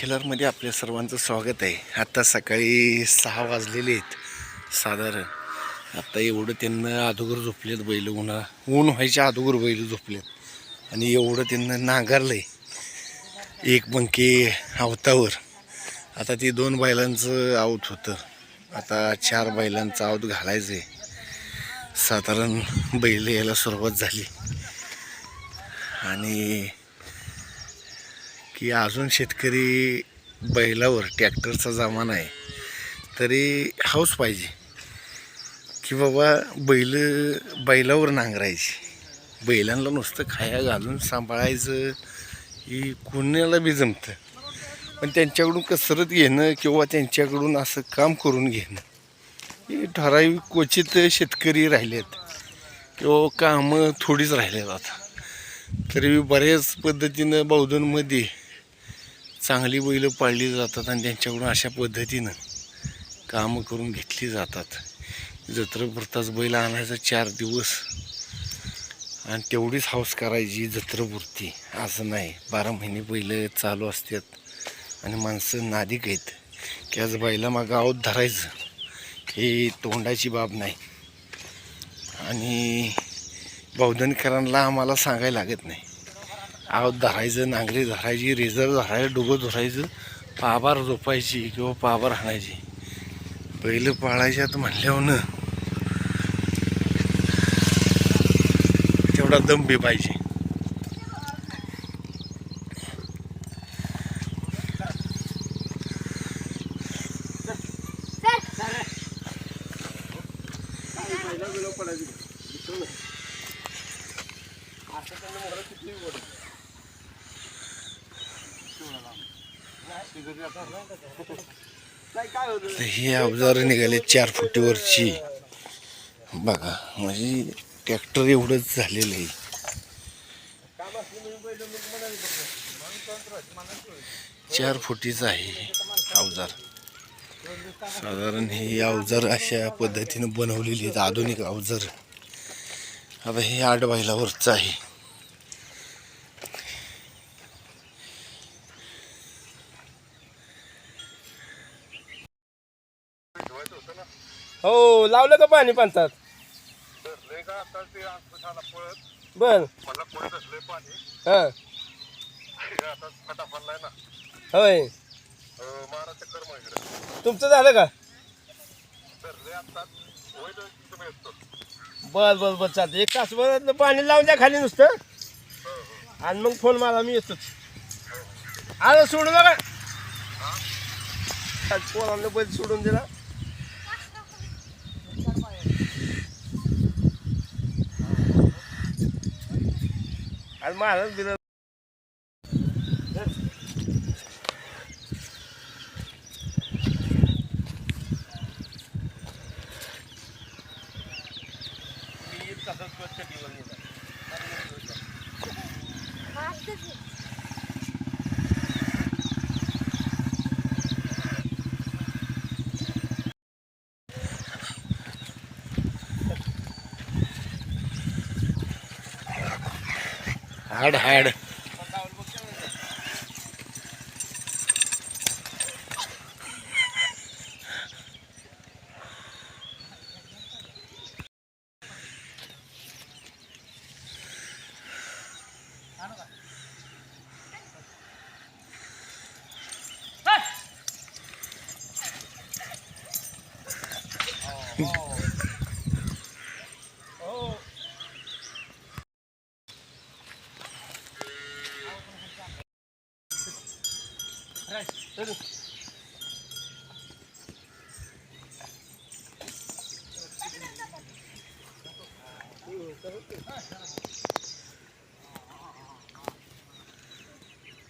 खेलरमध्ये आपल्या सर्वांचं स्वागत आहे. आत्ता सकाळी सहा वाजलेले आहेत. साधारण. आत्ता एवढं त्यांना अधोगर झोपलेत बैल उन्हा ऊन व्हायच्या अधोगर बैल झोपलेत. आणि एवढं त्यांना नांगारलं आहे एक बंके आवतावर. आता ते दोन बैलांचं आऊत होतं. आता चार बैलांचं आऊत घालायचं आहे साधारण बैल यायला सुरुवात झाली. आणि की अजून शेतकरी बैलावर ट्रॅक्टरचा जमाना आहे तरी हौस पाहिजे. की बाबा बैल बैलावर नांगरायची. बैलांना नुसतं खाया घालून सांभाळायचं ही कुणाला बी जमतं. पण त्यांच्याकडून कसरत घेणं किंवा त्यांच्याकडून असं काम करून घेणं हे ठराविक क्वचित शेतकरी राहिलेत. किंवा कामं थोडीच राहिलेत आता. तरी बऱ्याच पद्धतीनं बौद्धांमध्ये चांगली बैलं पाळली जातात आणि त्यांच्याकडून अशा पद्धतीनं कामं करून घेतली जातात. जत्र जत्रपुरताच बैल आणायचा चार दिवस. आणि तेवढीच हौस करायची जत्रपुरती असं नाही. बारा महिने बैलं चालू असतात आणि माणसं नादिक आहेत. की आज बैला मागं आवत धरायचं. हे तोंडाची बाब नाही. आणि बौद्धनकरांना आम्हाला सांगायला लागत नाही. आवत धरायचं नांगरी धरायची रेझर धरायचं डुबं धरायचं पाभार झोपायची किंवा पाभार हाणायची. बैल पाळायच्यात म्हणल्यावर तेवढा दम बी पाहिजे. तर हे अवजार निघाले चार फुटीवरची. बघा म्हणजे ट्रॅक्टर एवढंच झालेलं आहे. चार फुटीचं आहे हे अवजार. साधारण हे अवजार अशा पद्धतीनं बनवलेली आहेत आधुनिक अवजार. आता हे आठ बैलावरचं आहे. हो लावलं का पाणी पंचात? बर. हा. होय. तुमचं झालं का? बर बर बर चालतं एक तासभरातलं पाणी लावून द्या खाली नुसतं. आणि मग फोन मला मी येतोच. आलं सोडू नका पोरांना बैल सोडून दिला. आणि महाराज ಹಾಡು ಹಾಡು Oh.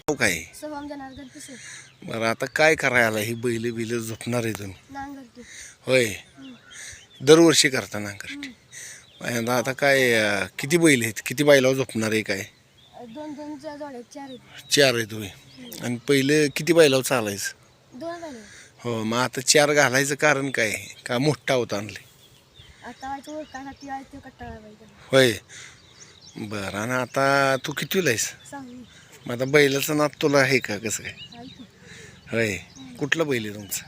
हो काय? सोहम जनार्दन पिसे. बरं आता काय करायला ही बैल बिल झोपणार आहे तुम्ही होय. दरवर्षी करता नांगरटी आणि आता काय अं, किती बैल आहेत? किती बैलावर झोपणार आहे काय? दोन जोड्या चार आहेत. चार आहे तुम्ही आणि पहिलं किती बैलावर चालायचं? दोन झाले हो मग आता चार घालायचं कारण काय? का मोठा होता आणले होय. बरं आणि आता तू कितीला आहेस? मग आता बैलाचं नात तुला आहे का कसं काय? होय. कुठला बैल आहे तुमचा?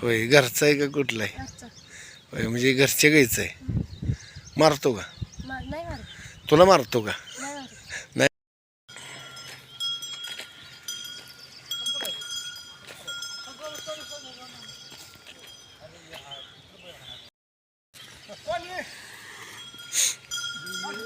होय घरचा आहे का कुठला आहे? होय म्हणजे घरच्या गाईचं आहे. मारतो का? तुला मारतो का नाही मारत नाही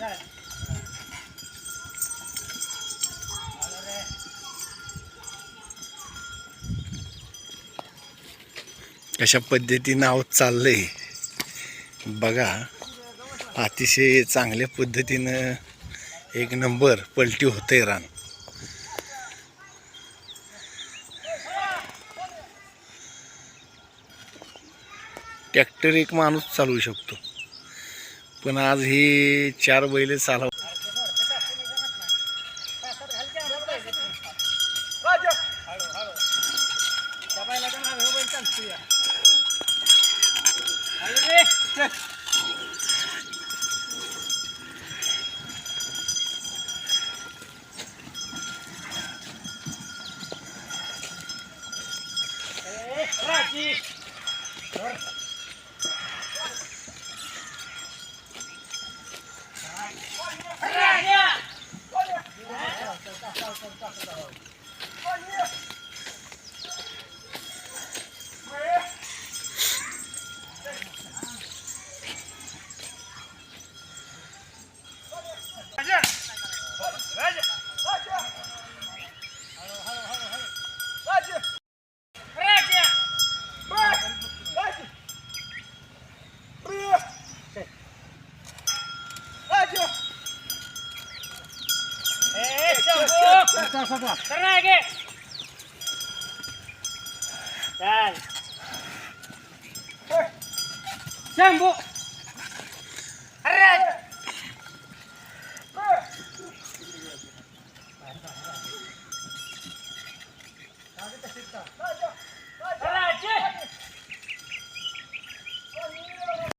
Right. कशा पद्धतीनं आहोत चाललंय. बघा अतिशय चांगल्या पद्धतीनं एक नंबर पलटी होतंय रान. ट्रॅक्टर एक माणूस चालवू शकतो. पण आज ही चार बैले चालव Yeah. Sabar, sabar. Tenang lagi. Dan. Eh.